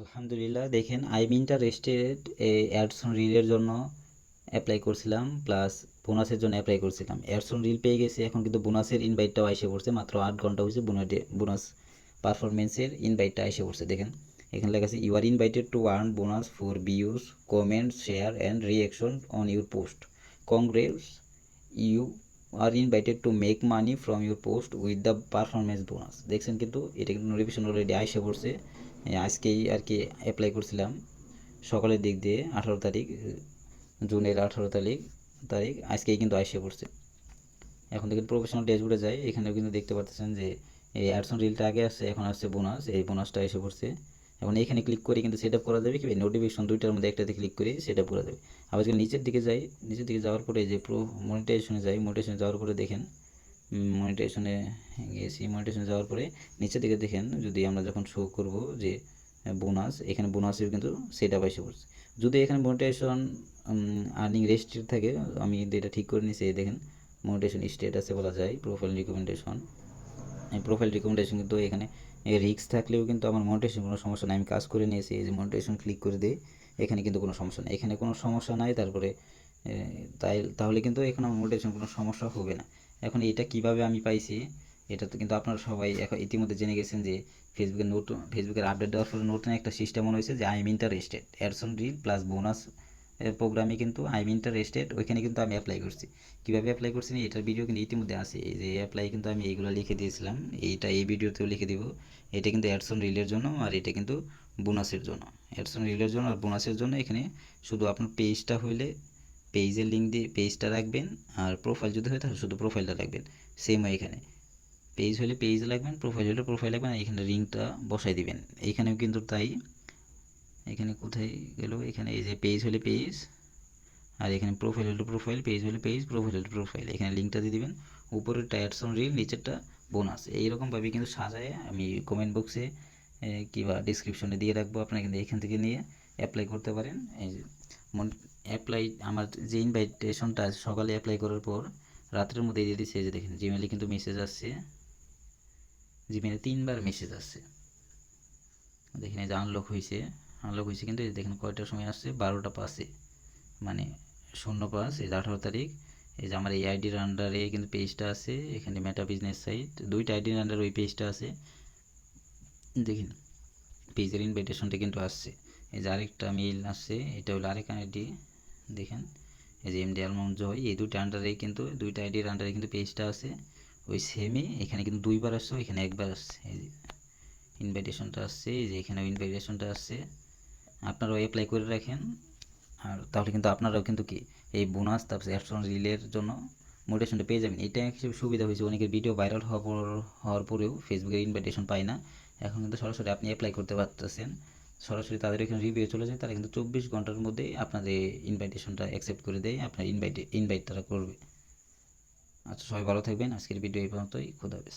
আলহামদুলিল্লাহ, দেখেন I am interested এই অ্যাডসন রিলের জন্য অ্যাপ্লাই করছিলাম প্লাস বোনাসের জন্য অ্যাপ্লাই করছিলাম। অ্যাডসন রিল পেয়ে গেছি, এখন কিন্তু বোনাসের ইনভাইটটাও এসে পড়ছে, মাত্র আট ঘণ্টা হয়েছে বোনাস পারফরমেন্সের ইনভাইটটা এসে পড়ছে, দেখেন। এখানে লেখা আছে you are invited to earn bonus for views comment share and reaction on your post congrats you are invited to make money from your post with the performance bonus দেখছেন কিন্তু, এটা কিন্তু নোটিফিকেশন অলরেডি আইসে পড়ছে। আজকেই আর কি apply করছিলাম। সকালের দিক দিয়ে আঠারো তারিখ, জুনের আঠারো তারিখ তারিখ আজকেই কিন্তু আইসে পড়ছে। এখন থেকে প্রফেশনাল ড্যাশবোর্ডে যাই এখানেও কিন্তু দেখতে পাচ্ছেন যে এই অ্যাডসন রিলটা আগে আসছে, এখন আসছে বোনাস এই বোনাসটা এসে পড়ছে। এখন এখানে ক্লিক করে কিন্তু সেট আপ করা যাবে কি? নোটিফিকেশন দুইটার মধ্যে একটাতে ক্লিক করে সেট আপ করা যাবে। আবার যদি নিচের দিকে যাই, নিচের দিকে যাওয়ার পরে যে প্রো মনিটাইজেশনে যাই মনিটাইজেশনে যাওয়ার পরে দেখেন মনিটাইজেশনে গেছি মনিটাইজেশনে যাওয়ার পরে নিচের দিকে দেখেন, যদি আমরা যখন শো করব যে বোনাস এখানে বোনাসের কিন্তু সেট আপ এসে পড়ছে। যদি এখানে মনিটাইজেশন আর্নিং রেস্টেড থাকে, আমি এটা ঠিক করে নিয়েছি দেখেন মনিটাইজেশন স্টেটাসে বলা যায় প্রোফাইল রিকমেন্ডেশন প্রোফাইল রিকমেন্ডেশন কিন্তু এখানে রিক্স থাকলেও কিন্তু আমার মনিটেশন কোনো সমস্যা নাই। আমি কাজ করে নিয়েছি, এই যে মনিটেশন ক্লিক করে দিই, এখানে কিন্তু কোনো সমস্যা নেই। এখানে কোনো সমস্যা নাই, তারপরে তাই, তাহলে কিন্তু এখন আমার মনিটেশন কোনো সমস্যা হবে না। এখন এটা কীভাবে আমি পাইছি, এটা তো কিন্তু আপনারা সবাই এখন ইতিমধ্যে জেনে গেছেন যে ফেসবুকের নতুন ফেসবুকের আপডেট দেওয়ার ফলে নতুন একটা সিস্টেম মনে হয়েছে যে I am interested ads on reel plus bonus প্রোগ্রামে কিন্তু আই এম ইন্টারেস্টেড ওইখানে কিন্তু আমি অ্যাপ্লাই করছি। কীভাবে অ্যাপ্লাই করছি না, এটার ভিডিও কিন্তু ইতিমধ্যে আছে। এই যে অ্যাপ্লাই কিন্তু আমি এইগুলো লিখে দিয়েছিলাম, এইটা এই ভিডিওতেও লিখে দিব। এটা কিন্তু অ্যাডসন রিলের জন্য আর এটা কিন্তু বোনাসের জন্য। অ্যাডসন রিলের জন্য আর বোনাসের জন্য এখানে শুধু আপনার পেজটা হইলে পেজের লিঙ্ক দিয়ে পেজটা রাখবেন, আর প্রোফাইল যদি হয় তাহলে শুধু প্রোফাইলটা রাখবেন সেম হয় এখানে। পেজ হলে পেজ রাখবেন প্রোফাইল হলে প্রোফাইল রাখবেন, আর এখানে লিঙ্কটা বসাই দিবেন। এখানেও কিন্তু তাই। এখানে কোথায় গেল? এখানে এই যে পেজ হলে পেজ আর এখানে প্রোফাইল হলে প্রোফাইল পেজ হলে পেজ প্রোফাইল হলে প্রোফাইল এখানে লিঙ্কটা দিয়ে দিবেন। উপরেরটা অ্যাডসন রিল নিচেরটা বোনাস এইরকমভাবে কিন্তু সাজায়, আমি কমেন্ট বক্সে কিংবা ডিসক্রিপশনে দিয়ে রাখব আপনারা কিন্তু এখান থেকে নিয়ে অ্যাপ্লাই করতে পারেন। এই অ্যাপ্লাই আমার যে ইনভাইটেশনটা সকালে অ্যাপ্লাই করার পর রাত্রের মধ্যে দিয়ে দিচ্ছে যে দেখেন জিমেলে কিন্তু মেসেজ আসছে। জিমেলে তিনবার মেসেজ আসছে। দেখেন, এই যে আনলক হয়েছে আনলক হয়েছে কিন্তু এই দেখেন, কয়টার সময় আসছে? বারোটা পাঁচে। মানে শূন্য পাঁচ, এই যে আঠারো তারিখ। এই যে আমার এই আইডির আন্ডারে কিন্তু পেজটা আছে, এখানে মেটা বিজনেস সাইট দুইটা আইডির আন্ডারে ওই পেজটা আছে। দেখেন পেজের ইনভাইটেশনটা কিন্তু আসছে। এই যে আরেকটা মিল আসছে এটা হলো আরেক আইডি, দেখেন। এই যে এমডি আলমম জয় এই দুইটা আন্ডারে কিন্তু, দুইটা আইডির আন্ডারে কিন্তু পেজটা আছে। ওই সেমে এখানে কিন্তু দুইবার আসছে এখানে একবার আসছে। এই যে ইনভাইটেশনটা আসছে, এই যে এখানেও ইনভাইটেশনটা আসছে। আপনারাও অ্যাপ্লাই করে রাখেন। আর তাহলে কিন্তু আপনারাও কিন্তু কি, এই বোনাস তারপর অ্যাডসন রিলের জন্য মোটিভেশনটা পেয়ে যাবেন। এটা হিসেবে সুবিধা হয়েছে, অনেকের ভিডিও ভাইরাল হওয়ার হওয়ার পরেও ফেসবুকের ইনভাইটেশন পায় না। এখন কিন্তু সরাসরি আপনি অ্যাপ্লাই করতে পারতেছেন। সরাসরি তাদের এখানে রিভিউ চলে যায়, তারা কিন্তু চব্বিশ ঘণ্টার মধ্যেই আপনাদের ইনভাইটেশনটা অ্যাকসেপ্ট করে দেয়, আপনার ইনভাইট ইনভাইট তারা করবে। আচ্ছা সবাই ভালো থাকবেন। আজকের ভিডিও এই পর্যন্তই। খুদাহাফেজ